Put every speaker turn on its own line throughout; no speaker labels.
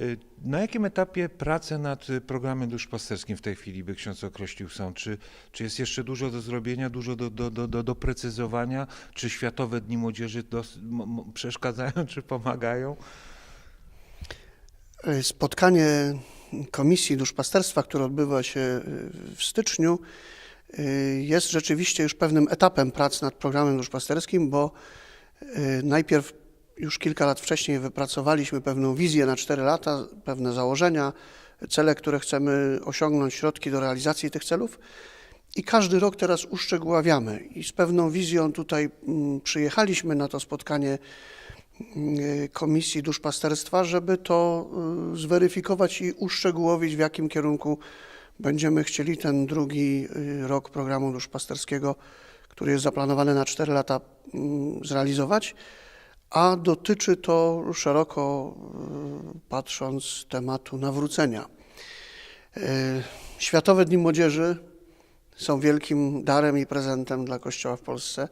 Y, Na jakim etapie prace nad y, programem duszpasterskim w tej chwili by ksiądz określił są? Czy, czy jest jeszcze dużo do zrobienia, dużo do, do, do, do doprecyzowania? Czy Światowe Dni Młodzieży dos, przeszkadzają, czy pomagają?
E, Spotkanie Komisji Duszpasterstwa, które odbywa się w styczniu, jest rzeczywiście już pewnym etapem prac nad programem duszpasterskim, bo najpierw już kilka lat wcześniej wypracowaliśmy pewną wizję na 4 lata, pewne założenia, cele, które chcemy osiągnąć, środki do realizacji tych celów. I każdy rok teraz uszczegóławiamy. I z pewną wizją tutaj mm, przyjechaliśmy na to spotkanie y, Komisji Duszpasterstwa, żeby to y, zweryfikować i uszczegółowić, w jakim kierunku będziemy chcieli ten drugi y, rok programu duszpasterskiego, który jest zaplanowany na 4 lata, mm, zrealizować. A dotyczy to szeroko y, patrząc tematu nawrócenia. Y, Światowe Dni Młodzieży są wielkim darem i prezentem dla Kościoła w Polsce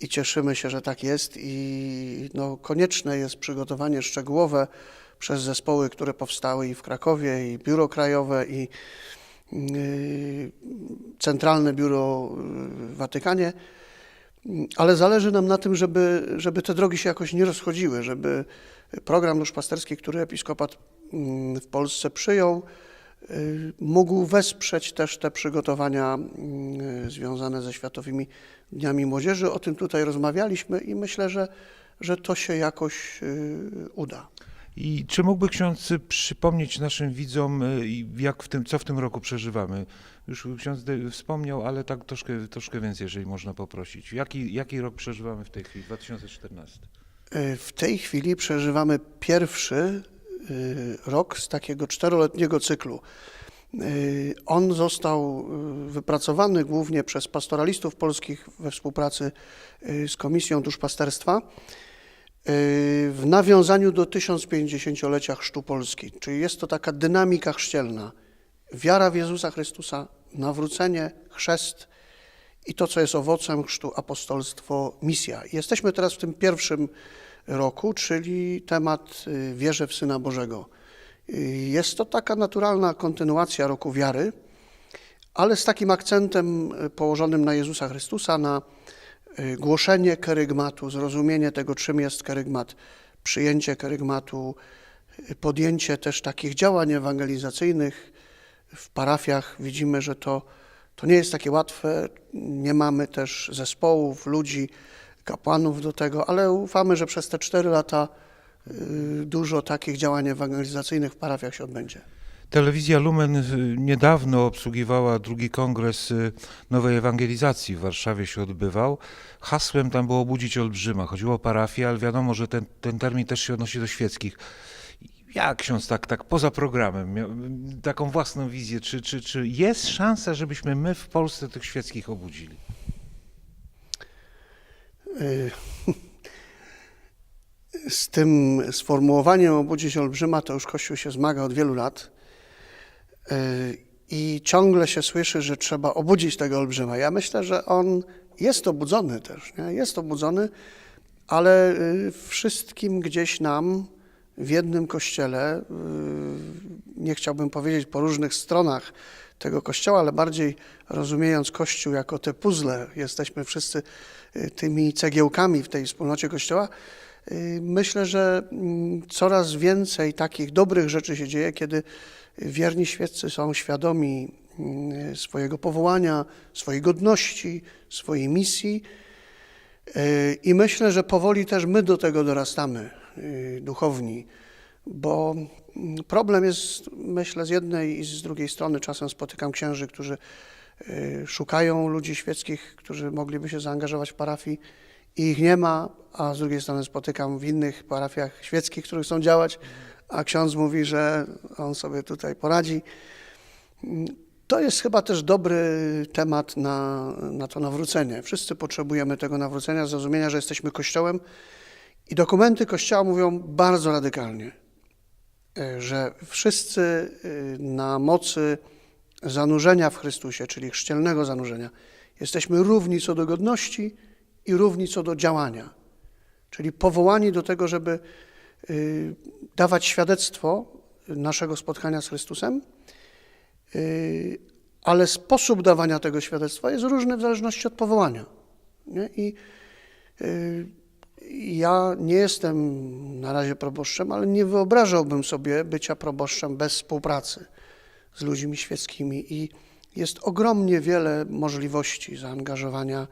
i cieszymy się, że tak jest i no, konieczne jest przygotowanie szczegółowe przez zespoły, które powstały i w Krakowie, i Biuro Krajowe, i yy, Centralne Biuro w Watykanie, ale zależy nam na tym, żeby, żeby te drogi się jakoś nie rozchodziły, żeby program duszpasterski, który episkopat mm, w Polsce przyjął, y, mógł wesprzeć też te przygotowania y, związane ze Światowymi Dniami Młodzieży. O tym tutaj rozmawialiśmy i myślę, że, że to się jakoś y, uda.
I czy mógłby ksiądz przypomnieć naszym widzom, y, jak w tym, co w tym roku przeżywamy? Już ksiądz wspomniał, ale tak troszkę, troszkę więcej, jeżeli można poprosić. Jaki, jaki rok przeżywamy w tej chwili, 2014?
Y, W tej chwili przeżywamy pierwszy y, rok z takiego czteroletniego cyklu. Y, On został wypracowany głównie przez pastoralistów polskich we współpracy z Komisją Duszpasterstwa w nawiązaniu do 1050-lecia Chrztu Polski. Czyli jest to taka dynamika chrzcielna. Wiara w Jezusa Chrystusa, nawrócenie, chrzest i to, co jest owocem chrztu, apostolstwo, misja. Jesteśmy teraz w tym pierwszym roku, czyli temat y, wierzę w Syna Bożego. Y, Jest to taka naturalna kontynuacja roku wiary, ale z takim akcentem y, położonym na Jezusa Chrystusa, na głoszenie kerygmatu, zrozumienie tego, czym jest kerygmat, przyjęcie kerygmatu, podjęcie też takich działań ewangelizacyjnych w parafiach. Widzimy, że to, to nie jest takie łatwe. Nie mamy też zespołów, ludzi, kapłanów do tego, ale ufamy, że przez te cztery lata y, dużo takich działań ewangelizacyjnych w parafiach się odbędzie.
Telewizja Lumen y, niedawno obsługiwała drugi kongres y, nowej ewangelizacji w Warszawie się odbywał. Hasłem tam było budzić olbrzyma. Chodziło o parafię, ale wiadomo, że ten, ten termin też się odnosi do świeckich. Jak ksiądz tak, tak poza programem, miał taką własną wizję, czy, czy, czy jest szansa, żebyśmy my w Polsce tych świeckich obudzili?
Y, Z tym sformułowaniem obudzić olbrzyma to już Kościół się zmaga od wielu lat Y, i ciągle się słyszy, że trzeba obudzić tego olbrzyma. Ja myślę, że on jest obudzony też, nie? jest obudzony, ale y, wszystkim gdzieś nam w jednym kościele, y, nie chciałbym powiedzieć po różnych stronach tego kościoła, ale bardziej rozumiejąc kościół jako te puzzle, jesteśmy wszyscy y, tymi cegiełkami w tej wspólnocie kościoła. y, Myślę, że mm, coraz więcej takich dobrych rzeczy się dzieje, kiedy wierni świeccy są świadomi mm, swojego powołania, swojej godności, swojej misji. I myślę, że powoli też my do tego dorastamy, duchowni, bo problem jest, myślę, z jednej i z drugiej strony. Czasem spotykam księży, którzy y, szukają ludzi świeckich, którzy mogliby się zaangażować w parafii i ich nie ma, a z drugiej strony spotykam w innych parafiach świeckich, które chcą działać, a ksiądz mówi, że on sobie tutaj poradzi. To jest chyba też dobry temat na, na to nawrócenie. Wszyscy potrzebujemy tego nawrócenia, zrozumienia, że jesteśmy Kościołem i dokumenty Kościoła mówią bardzo radykalnie, e, że wszyscy e, na mocy zanurzenia w Chrystusie, czyli chrzcielnego zanurzenia, jesteśmy równi co do godności i równi co do działania. Czyli powołani do tego, żeby y, dawać świadectwo naszego spotkania z Chrystusem, ale sposób dawania tego świadectwa jest różny w zależności od powołania. Nie? I ja nie jestem na razie proboszczem, ale nie wyobrażałbym sobie bycia proboszczem bez współpracy z ludźmi świeckimi i jest ogromnie wiele możliwości zaangażowania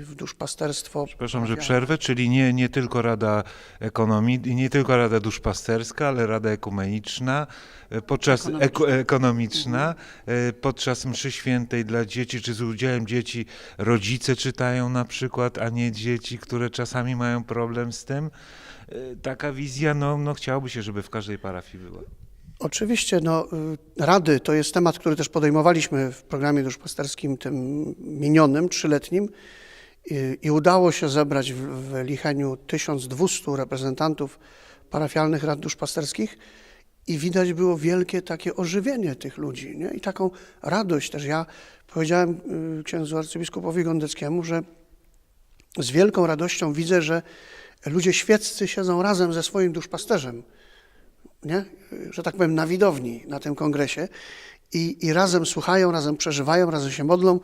w duszpasterstwo.
Przepraszam, że przerwę, czyli nie, nie tylko Rada Ekonomii, nie tylko Rada Duszpasterska, ale Rada Ekumeniczna, e, podczas
Ekonomiczna.
eko, ekonomiczna, e, podczas mszy świętej dla dzieci, czy z udziałem dzieci rodzice czytają na przykład, a nie dzieci, które czasami mają problem z tym. Taka wizja, no, no chciałoby się, żeby w każdej parafii była.
Oczywiście, no, y, rady to jest temat, który też podejmowaliśmy w programie duszpasterskim tym minionym, trzyletnim i, i udało się zebrać w, w Licheniu 1200 reprezentantów parafialnych rad duszpasterskich i widać było wielkie takie ożywienie tych ludzi nie? i taką radość też. Ja powiedziałem y, księdzu arcybiskupowi Gondeckiemu, że z wielką radością widzę, że ludzie świeccy siedzą razem ze swoim duszpasterzem nie? że tak powiem, na widowni na tym kongresie i, i razem słuchają, razem przeżywają, razem się modlą.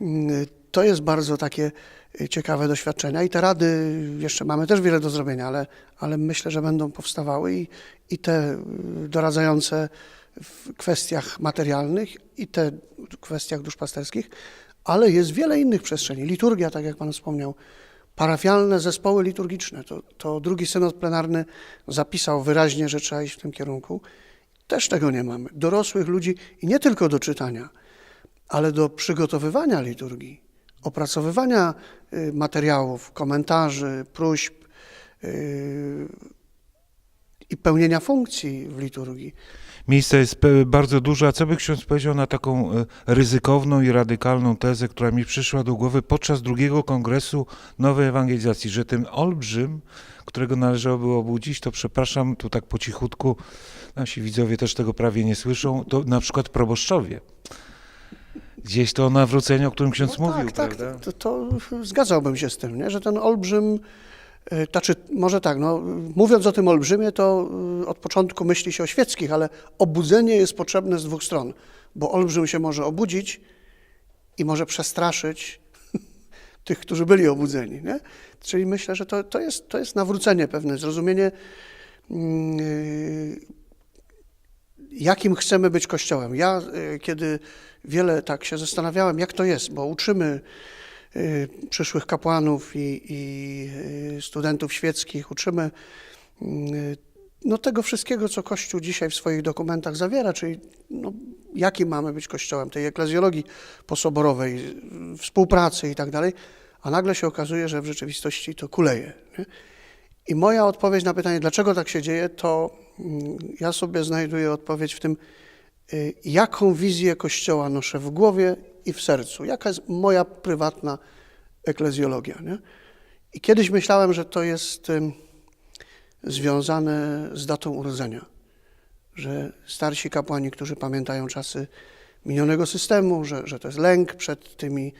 Mm, To jest bardzo takie y, ciekawe doświadczenia i te rady, jeszcze mamy też wiele do zrobienia, ale, ale myślę, że będą powstawały i, i te y, doradzające w kwestiach materialnych i te w kwestiach duszpasterskich, ale jest wiele innych przestrzeni. Liturgia, tak jak Pan wspomniał, parafialne zespoły liturgiczne. To, to drugi synod plenarny zapisał wyraźnie, że trzeba iść w tym kierunku. Też tego nie mamy. Dorosłych ludzi i nie tylko do czytania, ale do przygotowywania liturgii, opracowywania y, materiałów, komentarzy, próśb y, i pełnienia funkcji w liturgii.
Miejsca jest pe- bardzo dużo, a co by ksiądz powiedział na taką e, ryzykowną i radykalną tezę, która mi przyszła do głowy podczas drugiego kongresu Nowej Ewangelizacji, że ten olbrzym, którego należałoby obudzić, to przepraszam, tu tak po cichutku, nasi widzowie też tego prawie nie słyszą, to na przykład proboszczowie. Gdzieś to nawrócenie, o którym ksiądz
No
mówił,
tak,
prawda?
tak, to, to zgadzałbym się z tym, nie? że ten olbrzym, znaczy może tak, no, mówiąc o tym olbrzymie, to y, od początku myśli się o świeckich, ale obudzenie jest potrzebne z dwóch stron, bo olbrzym się może obudzić i może przestraszyć tych, którzy byli obudzeni. Nie? Czyli myślę, że to, to, jest, to jest nawrócenie pewne, zrozumienie, mm, y, jakim chcemy być Kościołem. Ja, y, kiedy wiele tak się zastanawiałem, jak to jest, bo uczymy przyszłych kapłanów i, i y, studentów świeckich, uczymy y, no, tego wszystkiego, co Kościół dzisiaj w swoich dokumentach zawiera, czyli no, jakim mamy być Kościołem, tej eklezjologii posoborowej, y, współpracy i tak dalej, a nagle się okazuje, że w rzeczywistości to kuleje. Nie? I moja odpowiedź na pytanie, dlaczego tak się dzieje, to mm, ja sobie znajduję odpowiedź w tym, y, jaką wizję Kościoła noszę w głowie i w sercu, jaka jest moja prywatna eklezjologia. Nie? I kiedyś myślałem, że to jest związane z datą urodzenia, że starsi kapłani, którzy pamiętają czasy minionego systemu, że, że to jest lęk przed tymi,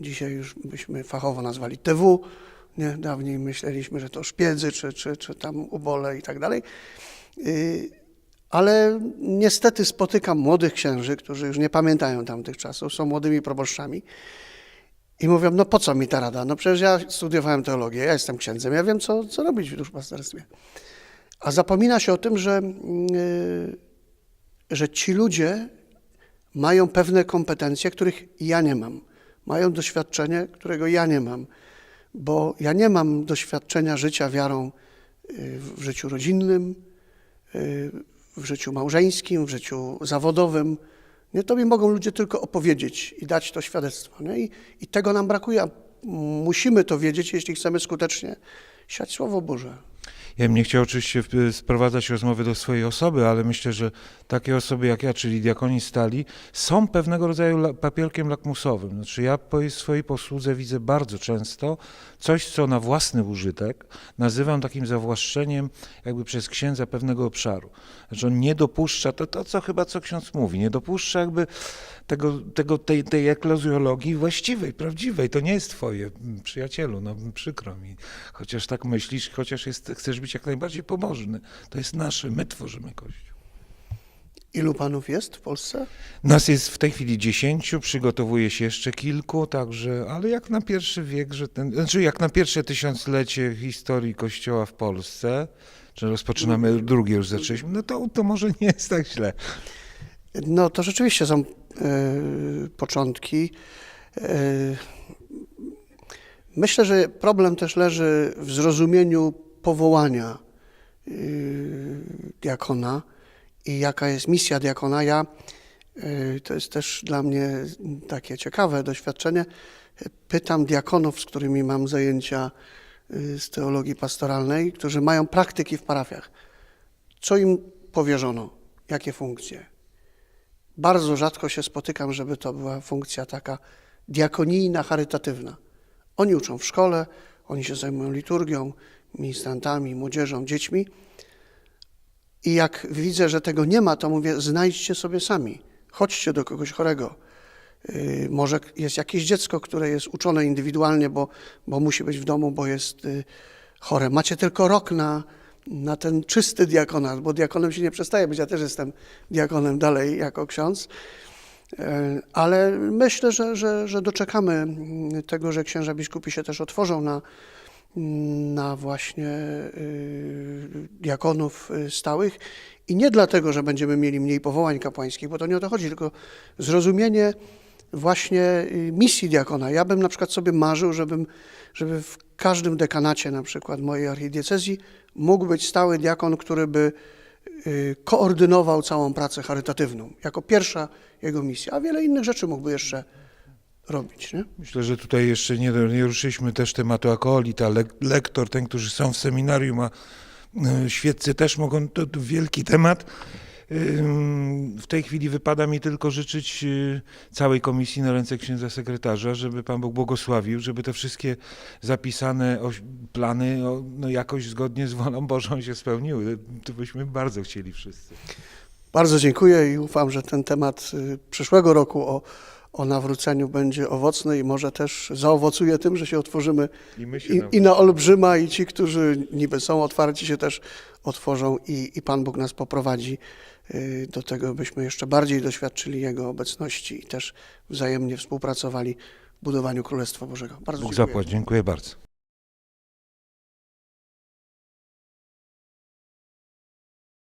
dzisiaj już byśmy fachowo nazwali TW, nie? Dawniej myśleliśmy, że to szpiedzy, czy, czy, czy tam ubole i tak dalej. Y, Ale niestety spotykam młodych księży, którzy już nie pamiętają tamtych czasów, są młodymi proboszczami i mówią, no po co mi ta rada? No przecież ja studiowałem teologię, ja jestem księdzem, ja wiem, co, co robić w duszpasterstwie. A zapomina się o tym, że, y, że ci ludzie mają pewne kompetencje, których ja nie mam. Mają doświadczenie, którego ja nie mam bo ja nie mam doświadczenia życia wiarą y, w życiu rodzinnym, y, w życiu małżeńskim, w życiu zawodowym. Nie, to mi mogą ludzie tylko opowiedzieć i dać to świadectwo. Nie? I, I tego nam brakuje. Musimy to wiedzieć, jeśli chcemy skutecznie siać Słowo Boże.
Ja bym nie chciał oczywiście sprowadzać rozmowy do swojej osoby, ale myślę, że takie osoby jak ja, czyli diakoni stali, są pewnego rodzaju papierkiem lakmusowym. Znaczy ja po swojej posłudze widzę bardzo często coś, co na własny użytek nazywam takim zawłaszczeniem jakby przez księdza pewnego obszaru. Znaczy on nie dopuszcza, to, to co chyba co ksiądz mówi, nie dopuszcza jakby tego, tego, tej, tej eklezjologii właściwej, prawdziwej. To nie jest twoje, przyjacielu, no przykro mi. Chociaż tak myślisz, chociaż jest, chcesz być jak najbardziej pobożny. To jest nasze, my tworzymy Kościół.
Ilu panów jest w Polsce?
Nas jest w tej chwili dziesięciu, przygotowuje się jeszcze kilku, także, ale jak na pierwszy wiek, że ten, znaczy jak na pierwsze tysiąclecie historii Kościoła w Polsce, czy rozpoczynamy drugie już zaczęliśmy, no to, to może nie jest tak źle.
No to rzeczywiście są e, początki. E, myślę, że problem też leży w zrozumieniu powołania e, diakona i jaka jest misja diakona. Ja, e, to jest też dla mnie takie ciekawe doświadczenie, pytam diakonów, z którymi mam zajęcia z teologii pastoralnej, którzy mają praktyki w parafiach. Co im powierzono? Jakie funkcje? Bardzo rzadko się spotykam, żeby to była funkcja taka diakonijna, charytatywna. Oni uczą w szkole, oni się zajmują liturgią, ministrantami, młodzieżą, dziećmi. I jak widzę, że tego nie ma, to mówię, znajdźcie sobie sami. Chodźcie do kogoś chorego. Yy, może jest jakieś dziecko, które jest uczone indywidualnie, bo, bo musi być w domu, bo jest yy, chore. Macie tylko rok na, na ten czysty diakonat, bo diakonem się nie przestaje być. Ja też jestem diakonem dalej jako ksiądz. E, Ale myślę, że, że, że doczekamy tego, że księża biskupi się też otworzą na, na właśnie y, diakonów y, stałych. I nie dlatego, że będziemy mieli mniej powołań kapłańskich, bo to nie o to chodzi, tylko zrozumienie właśnie y, misji diakona. Ja bym na przykład sobie marzył, żebym, żeby w każdym dekanacie na przykład mojej archidiecezji mógł być stały diakon, który by y, koordynował całą pracę charytatywną, jako pierwsza jego misja, a wiele innych rzeczy mógłby jeszcze robić. Nie?
Myślę, że tutaj jeszcze nie, nie ruszyliśmy też tematu akolita, le, lektor, ten, którzy są w seminarium, a y, świeccy też mogą, to, to wielki temat. W tej chwili wypada mi tylko życzyć y, całej komisji na ręce księdza sekretarza, żeby Pan Bóg błogosławił, żeby te wszystkie zapisane plany no, jakoś zgodnie z wolą Bożą się spełniły. To byśmy bardzo chcieli wszyscy.
Bardzo dziękuję i ufam, że ten temat y, przyszłego roku o, o nawróceniu będzie owocny i może też zaowocuje tym, że się otworzymy
I my się
i, i na Olbrzyma i ci, którzy niby są otwarci się też otworzą i, i Pan Bóg nas poprowadzi y, do tego, byśmy jeszcze bardziej doświadczyli Jego obecności i też wzajemnie współpracowali w budowaniu Królestwa Bożego. Bardzo
Bóg
dziękuję.
zapłać. Dziękuję bardzo.